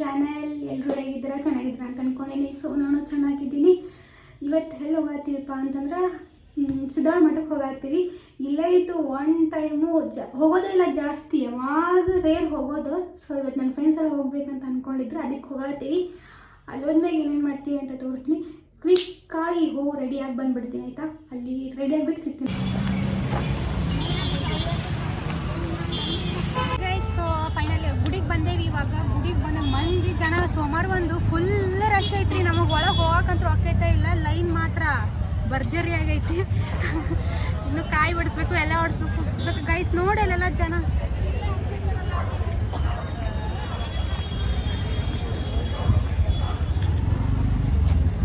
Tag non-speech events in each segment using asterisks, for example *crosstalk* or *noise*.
Channel ಎಲ್ಲರೂ ಹೇಗಿದ್ದೀರಾ? ಚೆನ್ನಾಗಿದ್ದೀರಾ ಅಂತ ಅಂದ್ಕೊಂಡಿನಿ ಸೊ ನಾನು ಚೆನ್ನಾಗಿದ್ದೀನಿ. ಇವತ್ತು ಎಲ್ಲಿ ಹೋಗತ್ತೀವಪ್ಪ ಅಂತಂದ್ರೆ ಸುಧಾರ ಮಠಕ್ಕೆ ಹೋಗತ್ತೀವಿ. ಇಲ್ಲೇ ಇತ್ತು ಒನ್ ಟೈಮು ಜ, ಹೋಗೋದೇ ಇಲ್ಲ ಜಾಸ್ತಿ. ಯಾವಾಗ ರೇರ್ ಹೋಗೋದು ಸೊ ಇವತ್ತು ನನ್ನ ಫ್ರೆಂಡ್ಸ್ ಎಲ್ಲ ಹೋಗ್ಬೇಕಂತ ಅಂದ್ಕೊಂಡಿದ್ರು ಅದಕ್ಕೆ ಹೋಗತ್ತೀವಿ. ಅಲ್ಲಿ ಹೋದ್ಮೇಲೆ ಏನೇನು ಮಾಡ್ತೀವಿ ಅಂತ ತೋರಿಸ್ತೀನಿ. ಕ್ವಿಕ್ಕಾಗಿ ಹೋಗಿ ರೆಡಿಯಾಗಿ ಬಂದುಬಿಡ್ತೀನಿ, ಆಯಿತಾ? ಅಲ್ಲಿ ರೆಡಿಯಾಗಿಬಿಟ್ಟು ಸಿಗ್ತೀನಿ. ಇವಾಗ ಗುಡಿಗೆ ಬಂದ ಮಂದಿ ಜನ ಸೋಮವಾರ ಒಂದು ಫುಲ್ ರಶ್ ಐತ್ರಿ. ನಮಗೆ ಒಳಗೆ ಹೋಗಕ್ಕಂತೂ ಆಕೈತೆ ಇಲ್ಲ ಲೈನ್ ಮಾತ್ರ ಭರ್ಜರಿ ಆಗೈತಿ. ಇನ್ನು ಕಾಯಿ ಬಿಡಿಸ್ಬೇಕು ಎಲ್ಲ ಹೊಡಿಸ್ಬೇಕು ಗೈಸ್ ನೋಡಿ ಅಲ್ಲೆಲ್ಲ ಜನ.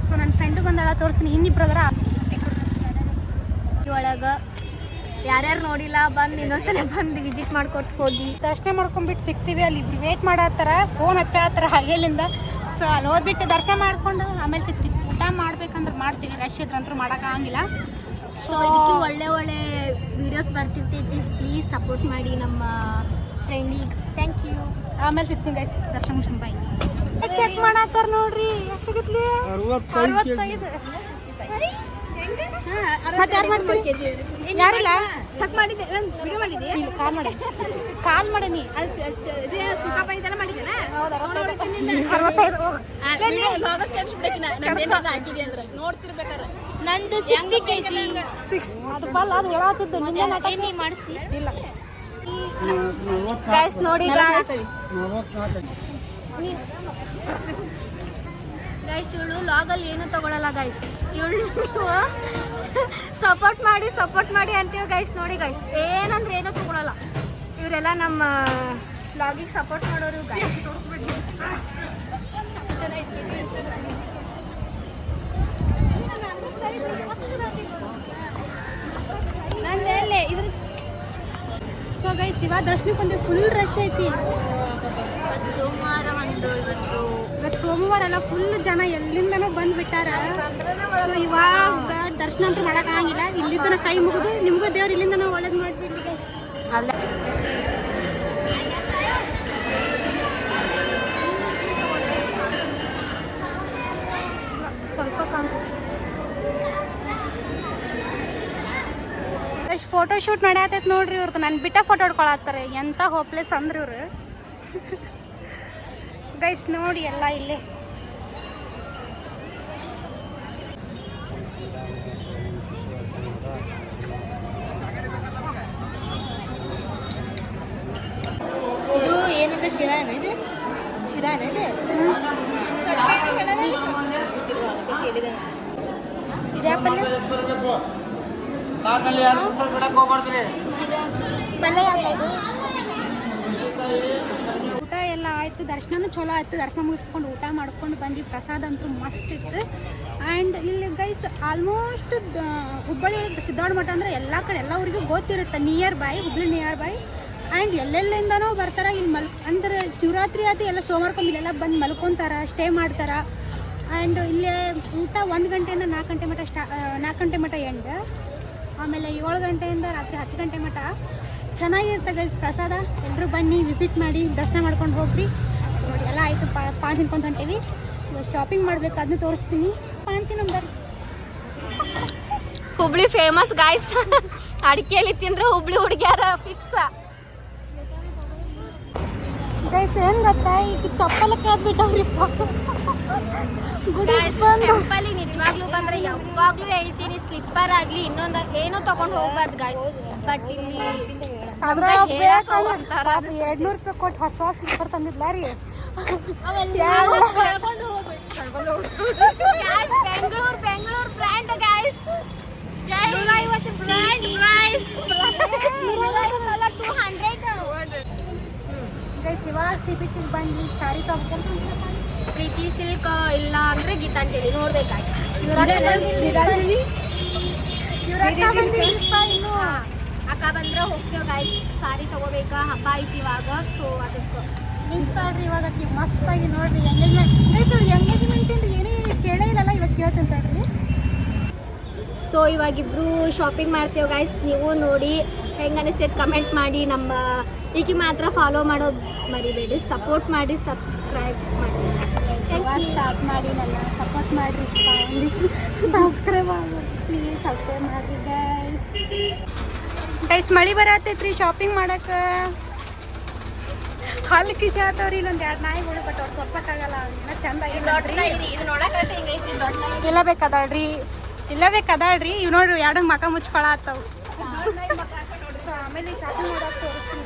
ಸೊ ನನ್ನ ಫ್ರೆಂಡ್ ಬಂದಾಳ, ತೋರಿಸ್ತೀನಿ. ಇನ್ನಿಬ್ರದರ ಒಳಗೆ ಯಾರ್ಯಾರು ನೋಡಿಲ್ಲ ಬಂದು ಇನ್ನೊಂದ್ಸಲ ಬಂದು ವಿಸಿಟ್ ಮಾಡ್ಕೊಟ್ಟು ಹೋಗಿ. ದರ್ಶನ ಮಾಡ್ಕೊಂಡ್ಬಿಟ್ಟು ಸಿಗ್ತೀವಿ ಅಲ್ಲಿ ಇಬ್ರು ವೇಟ್ ಮಾಡತ್ತಾರ ಫೋನ್ ಹಚ್ಚತ್ತಾರ ಹಗೆಲಿಂದ ಸೊ ಅಲ್ಲಿ ಹೋದ್ಬಿಟ್ಟು ದರ್ಶನ ಮಾಡ್ಕೊಂಡು ಆಮೇಲೆ ಸಿಗ್ತೀವಿ ಊಟ ಮಾಡ್ಬೇಕಂದ್ರೆ ಮಾಡ್ತೀವಿ ರಶ್ ಇದ್ರಂತೂ ಮಾಡೋಕ್ಕಾಗಿಲ್ಲ ಸೊ ಇದಕ್ಕೆ ಒಳ್ಳೆ ಒಳ್ಳೆ ವಿಡಿಯೋಸ್ ಬರ್ತಿರ್ತೈತಿ ಪ್ಲೀಸ್ ಸಪೋರ್ಟ್ ಮಾಡಿ ನಮ್ಮ ಫ್ರೆಂಡಿಗೆ ಥ್ಯಾಂಕ್ ಯು ಆಮೇಲೆ ಸಿಗ್ತೀನಿ ಗೈಸ್ ದರ್ಶನ ಮುಗಿಸ್ಕೊಂಡು ಬಾಯ್ ಚೆಕ್ ಮಾಡತ್ತಾರ ನೋಡ್ರಿ. ಎಷ್ಟಾಗತ್ಲಿ? ಅರವತ್ತೈದು ಮತ್ತೆ ಯಾರು ಮಾಡ್ತೀರಿ? ಯಾರಿಲ್ಲ? ಚೆಕ್ ಮಾಡಿದ್ದೆ. ವಿಡಿಯೋ ಮಾಡಿದ್ದೆ? ಕಾಲ್ ಮಾಡಿ ಕಾಲ್ ಮಾಡೀನಿ. ಅರವತ್ತೈದು. ನಂದು ಸಿಕ್ಸ್ಟಿ ಕೆ ಜಿ ಅದು ಬಲ್ಲ ಅದು ಹೇಳತ್ತಿದ್ದು ನಿನ್ನೆ ನಾಟಕ ನೀ ಮಾಡಿಸ್ತಿ? ಇಲ್ಲ. ನೋಡಿ ಗೈಸ್ ಇವಳು ಲಾಗಲ್ಲಿ ಏನು ತಗೊಳಲ್ಲ ಗೈಸ್ ಇವಳು ಸಪೋರ್ಟ್ ಮಾಡಿ ಸಪೋರ್ಟ್ ಮಾಡಿ ಅಂತೀವಿ ಗೈಸ್ ನೋಡಿ ಗೈಸ್ ಏನಂದ್ರೆ ಏನೂ ತಗೊಳಲ್ಲ. ಇವರೆಲ್ಲ ನಮ್ಮ ಲಾಗಿಗೆ ಸಪೋರ್ಟ್ ಮಾಡೋರು ಗೈಸ್ ನಂದೇ ಇದ್ರ ಸೊ ಗೈಸ್ ಇವಾಗ ದರ್ಶನಕ್ಕೆ ಒಂದು ಫುಲ್ ರಶ್ ಐತಿ. ಸೋಮವಾರ ಒಂದು ಇವತ್ತು ಇವತ್ತು ಸೋಮವಾರ ಎಲ್ಲ ಫುಲ್ ಜನ ಎಲ್ಲಿಂದನೂ ಬಂದು ಬಿಟ್ಟಾರ ಇವಾಗ ದರ್ಶನ ಅಂತೂ ಮಾಡೋಕ್ಕಾಗಿಲ್ಲ ಇಲ್ಲಿಂದನ ಕೈ ಮುಗಿದು ನಿಮಗೂ ದೇವ್ರು ಇಲ್ಲಿಂದನೂ ಒಳ್ಳೇದು ಮಾಡಿಬಿಡ್ಲಿ ಅಲ್ಲ. ಸ್ವಲ್ಪ ಎಷ್ಟು ಫೋಟೋ ಶೂಟ್ ಮಾಡ್ಯಾತೈತೆ ನೋಡ್ರಿ ಇವ್ರದ್ದು ನನ್ನ ಬಿಟ್ಟ ಫೋಟೋ ಹೊಡ್ಕೊಳತ್ತಾರೆ. ಎಂಥ ಹೋಪ್ಲೆಸ್ ಅಂದ್ರಿ ಇವ್ರು. *laughs* ಗೈಸ್ ನೋಡಿ ಎಲ್ಲ ಇಲ್ಲಿ. ಇದು ಏನಂತ ಶಿರಾನ ಇದು? ಶಿರಾನ ಇದು? ಪಲ್ಯ? ಯಾವ್ದು ಆಯ್ತು, ದರ್ಶನನೂ ಚಲೋ ಆಯ್ತು. ದರ್ಶನ ಮುಗಿಸ್ಕೊಂಡು ಊಟ ಮಾಡ್ಕೊಂಡು ಬಂದು ಪ್ರಸಾದ ಅಂತೂ ಮಸ್ತ್ ಇತ್ತು. ಆ್ಯಂಡ್ ಇಲ್ಲಿ ಗೈಸ್ ಆಲ್ಮೋಸ್ಟ್ ಹುಬ್ಬಳ್ಳಿ ಒಳಗೆ ಸಿದ್ದಾರ್ಥ ಮಠ ಅಂದ್ರೆ ಎಲ್ಲ ಕಡೆ, ಎಲ್ಲ ಊರಿಗೂ ಗೊತ್ತಿರುತ್ತೆ. Near by Hubli near by and ಎಲ್ಲೆಲ್ಲಿಂದನೋ ಬರ್ತಾರೆ, ಇಲ್ಲಿ ಮಲ್, ಅಂದ್ರೆ ಶಿವರಾತ್ರಿ ಆಯ್ತು ಎಲ್ಲ ಸೋಮವಾರಕ್ಕೊಮ್ಮೆ ಇಲ್ಲೆಲ್ಲ ಬಂದು ಮಲ್ಕೊತಾರ ಸ್ಟೇ ಮಾಡ್ತಾರೆ. ಆ್ಯಂಡ್ ಇಲ್ಲೇ ಊಟ ಒಂದು ಗಂಟೆಯಿಂದ ನಾಲ್ಕು ಗಂಟೆ ಮಠ ಸ್ಟಾ ನಾಲ್ಕು ಗಂಟೆ ಮಠ ಎಂಡ್ ಆಮೇಲೆ ಏಳು ಗಂಟೆಯಿಂದ ರಾತ್ರಿ ಹತ್ತು ಗಂಟೆ ಮಟ್ಟ ಚೆನ್ನಾಗಿರುತ್ತೆ ಗೈಸ್ ಪ್ರಸಾದ. ಎಲ್ಲರೂ ಬನ್ನಿ ವಿಸಿಟ್ ಮಾಡಿ ದರ್ಶನ ಮಾಡ್ಕೊಂಡು ಹೋಗ್ರಿ. ನೋಡಿ ಎಲ್ಲ ಆಯಿತು ಪಾನ್ ತಿನ್ಕೊಂಡು ಹೊಂಟೀವಿ. ಶಾಪಿಂಗ್ ಮಾಡ್ಬೇಕು ಅದನ್ನ ತೋರಿಸ್ತೀನಿ. ಪಾನ್ ತಿನ್ನೋದು ಹುಬ್ಳಿ ಫೇಮಸ್ ಗಾಯ್ಸ್ ಅಡಿಕೆಯಲ್ಲಿ ತಿಂದ್ರೆ ಹುಬ್ಳಿ ಹುಡುಗಿಯಾರ ಫಿಕ್ಸ್ ಗೈಸ್ ಏನು ಗೊತ್ತಾ? ಈಗ ಚಪ್ಪಲ ಬಂದು ಟೆಂಪಲಿಗೆ ನಿಜವಾಗ್ಲೂ ಬಂದ್ರೆ ಯಾವಾಗ್ಲೂ ಹೇಳ್ತೀನಿ ಸ್ಲಿಪ್ಪರ್ ಆಗ್ಲಿ ಇನ್ನೊಂದು ಏನೋ ತಗೊಂಡು ಹೋಗ್ಬಾರ್ದು ಗಾಯ್ಸ್ ಬಟ್ ಇಲ್ಲಿ ಅಂತ ಪಾಪ. ಎರಡ್ನೂರು ರೂಪಾಯಿ ಕೊಟ್ಟು ಹೊಸ ಸ್ಲಿಪ್ಪರ್ ತಂದಿದ್ಲ ರೀ. Bengaluru Bengaluru brand guys guys ಇವಾಗ ಬಂದ್ವಿ ಸಾರಿ ತಗೋಬೇಕಂತ ಪ್ರೀತಿ ಸಿಲ್ಕ್ ಇಲ್ಲ ಅಂದ್ರೆ ಗೀತಾಂಜಲಿ. ನೋಡ್ಬೇಕಾಯ್ತು ಇವ್ರ ಬಂದಿಲ್ಲಪ್ಪ ಇನ್ನು. ಅಕ್ಕ ಬಂದ್ರೆ ಹೋಗ್ತೇವೆ ಗಾಯ್ಸ್ ಸಾರಿ ತಗೋಬೇಕಾ? ಹಬ್ಬ ಐತಿ ಇವಾಗ ಸೊ ಅದಕ್ಕೆ. ನಿಲ್ಸ್ತಾಳ್ರಿ ಇವಾಗ ಆಕಿ ಮಸ್ತಾಗಿ ನೋಡ್ರಿ ಎಂಗೇಜ್ಮೆಂಟ್ ಗೈಸ್ ಎಂಗೇಜ್ಮೆಂಟ್ ಇಂದ ಏನೇ ಕೇಳೇ ಇಲ್ಲಲ್ಲ ಇವಾಗ ಕೇಳ್ತೀನಿ ತಡ್ರಿ. ಸೊ ಇವಾಗಿಬ್ರು ಶಾಪಿಂಗ್ ಮಾಡ್ತೇವೆ ಗಾಯ್ಸ್ ನೀವು ನೋಡಿ ಹೆಂಗೆ ಅನಿಸ್ತೈತೆ ಕಮೆಂಟ್ ಮಾಡಿ. ನಮ್ಮ ಈಗ ಮಾತ್ರ ಫಾಲೋ ಮಾಡೋದು ಮರಿಬೇಡಿ. ಸಪೋರ್ಟ್ ಮಾಡಿ ಸಬ್ಸ್ಕ್ರೈಬ್ ಮಾಡಿ. ಸ್ಟಾರ್ಟ್ ಮಾಡಿ ನೆಲ್ಲ ಸಪೋರ್ಟ್ ಮಾಡಿರಿ ಸಬ್ಸ್ಕ್ರೈಬ್ ಮಾಡಿ ಪ್ಲೀಸ್ ಸಬ್ಸ್ಕ್ರೈಬ್ ಮಾಡಿರಿ ಗೈಸ್ ಮಳಿ ಬರತ್ತೈತ್ರಿ ಶಾಪಿಂಗ್ ಮಾಡಕ್ಕೆ ಹಲ್ ಕಿಶಾತವ್ರಿ ಇಲ್ಲೊಂದು ಎರಡು ನಾಯಿಗಳು ಬಟ್ ಅವ್ರು ತೋರ್ಸಕ್ಕಾಗಲ್ಲ ಚಂದಾಗಿ ಚಂದ ಇಲ್ಲ ಬೇಕಾದಾಳ್ರಿ. ಇಲ್ಲ ಬೇಕಾದಾಳ್ರಿ. ಇವ್ ನೋಡ್ರಿ ಎರಡು ಮಕ ಮುಚ್ಕೊಳ ಆತಾವ. ಆಮೇಲೆ ಶಾಪಿಂಗ್ ತೋರಿಸ್ತೀನಿ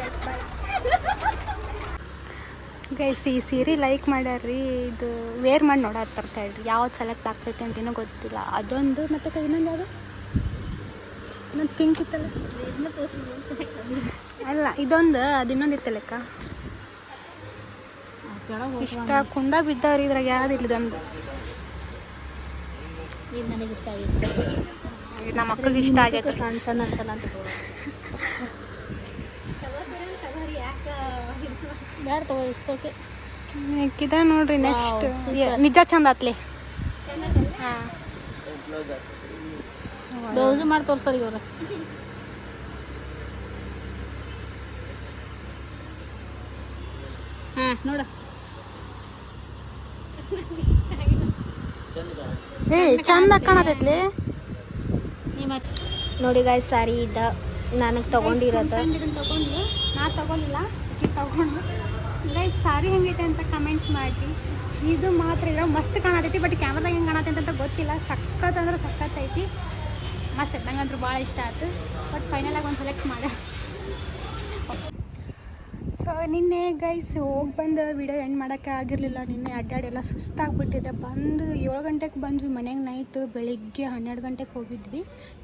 ಗೈಸ್ ಈ ಸೀರೆ ಲೈಕ್ ಮಾಡ್ಯಾರ್ರಿ. ಇದು ವೇರ್ ಮಾಡಿ ನೋಡಾಕ್ ಬರ್ತಾ ಇಡ್ರಿ ಯಾವ್ದು ಸೆಲೆಕ್ಟ್ ಆಗ್ತೈತೆ ಅಂತ ಏನೂ ಗೊತ್ತಿಲ್ಲ. ಅದೊಂದು ಮತ್ತೆ ಇನ್ನೊಂದು ಯಾವುದು? ಇನ್ನೊಂದು ಪಿಂಕ್ ಇತ್ತಲ್ಲ. ಅಲ್ಲ ಇದೊಂದು ಅದು ಇನ್ನೊಂದು ಇತ್ತಲ್ಲಕ್ಕ ಇಷ್ಟ ಕುಂಡ ಬಿದ್ದವ್ರಿ ಇದ್ರಾಗ ಯಾವ್ದು ಇಲ್ಲದೊಂದು ಇದು ನನಗೆ ಇಷ್ಟ ಆಗಿತ್ತು ನಮ್ಮ ಮಕ್ಕಳಿಗೆ ಇಷ್ಟ ಆಗೈತೆ. ಅನ್ಸಲ್ಲ ಅನ್ಸಲ್ಲ ಅಂತ ಯಾರು ತಗೋ ಇಟ್ಸ್ ಓಕೆ ಇದ ನೋಡ್ರಿ ನೆಕ್ಸ್ಟ್. ನಿಜ ಚಂದ ಆತ್ಲೆ. ಹಾಂ. ಬ್ಲೌಸು ಮಾಡಿ ತೋರಿಸ್ತಾರೆ ಇವ್ರ. ಹಾಂ ನೋಡ. ಏ ಚಂದ ಕಾಣತೈತ್ಲಿ. ನೋಡಿ ಗಾಯ್ ಸಾರಿ ಇದ್ದ. ನನಗೆ ತಗೊಂಡಿರೋದು. ತಗೊಂಡು. ನಾ ತಗೊಂಡಿಲ್ಲ ತಗೊಂಡು. ಗೈಸ್ ಸಾರಿ ಹೆಂಗೈತೆ ಅಂತ ಕಮೆಂಟ್ ಮಾಡಿ ಇದು ಮಾತ್ರ ಇರೋ ಮಸ್ತ್ ಕಾಣತೈತಿ ಬಟ್ ಕ್ಯಾಮ್ರಾದಾಗ ಹೆಂಗ್ ಕಾಣತೈತೆ ಅಂತ ಗೊತ್ತಿಲ್ಲ. ಸಖತ್ ಅಂದ್ರೆ ಸಖತ್ ಐತಿ. ಮಸ್ತ್ ನಂಗಂತೂ ಭಾಳ ಇಷ್ಟ ಆಯ್ತು. ಬಟ್ ಫೈನಲಾಗಿ ಒಂದು ಸೆಲೆಕ್ಟ್ ಮಾಡ. ನಿನ್ನೆ ಗೈಸ್ ಹೋಗಿ ಬಂದು ವಿಡಿಯೋ ಎಂಡ್ ಮಾಡೋಕ್ಕೆ ಆಗಿರಲಿಲ್ಲ. ನಿನ್ನೆ ಅಡ್ಡಾಡಿ ಎಲ್ಲ ಸುಸ್ತಾಗ್ಬಿಟ್ಟಿದೆ. ಬಂದು ಏಳು ಗಂಟೆಗೆ ಬಂದ್ವಿ ಮನೆಗೆ ನೈಟ್ ಬೆಳಿಗ್ಗೆ ಹನ್ನೆರಡು ಗಂಟೆಗೆ ಹೋಗಿದ್ವಿ.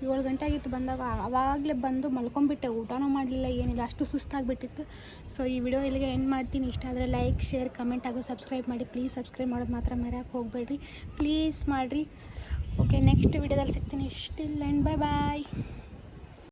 ಏಳು ಗಂಟೆ ಆಗಿತ್ತು ಬಂದಾಗ ಆವಾಗಲೇ ಬಂದು ಮಲ್ಕೊಂಬಿಟ್ಟೆ ಊಟನೂ ಮಾಡಲಿಲ್ಲ, ಏನಿಲ್ಲ, ಅಷ್ಟು ಸುಸ್ತಾಗ್ಬಿಟ್ಟಿತ್ತು. ಸೊ ಈ ವಿಡಿಯೋ ಇಲ್ಲಿಗೆ ಎಂಡ್ ಮಾಡ್ತೀನಿ. ಇಷ್ಟ ಆದರೆ ಲೈಕ್ ಶೇರ್ ಕಮೆಂಟ್ ಆಗೋ ಸಬ್ಸ್ಕ್ರೈಬ್ ಮಾಡಿ. ಪ್ಲೀಸ್ ಸಬ್ಸ್ಕ್ರೈಬ್ ಮಾಡೋದು ಮಾತ್ರ ಮರ್ಯಾಕೆ ಹೋಗಬೇಡ್ರಿ. ಪ್ಲೀಸ್ ಮಾಡಿರಿ. ಓಕೆ ನೆಕ್ಸ್ಟ್ ವಿಡಿಯೋದಲ್ಲಿ ಸಿಗ್ತೀನಿ. ಇಷ್ಟಿಲ್ಲ ಆ್ಯಂಡ್ ಬಾಯ್ ಬಾಯ್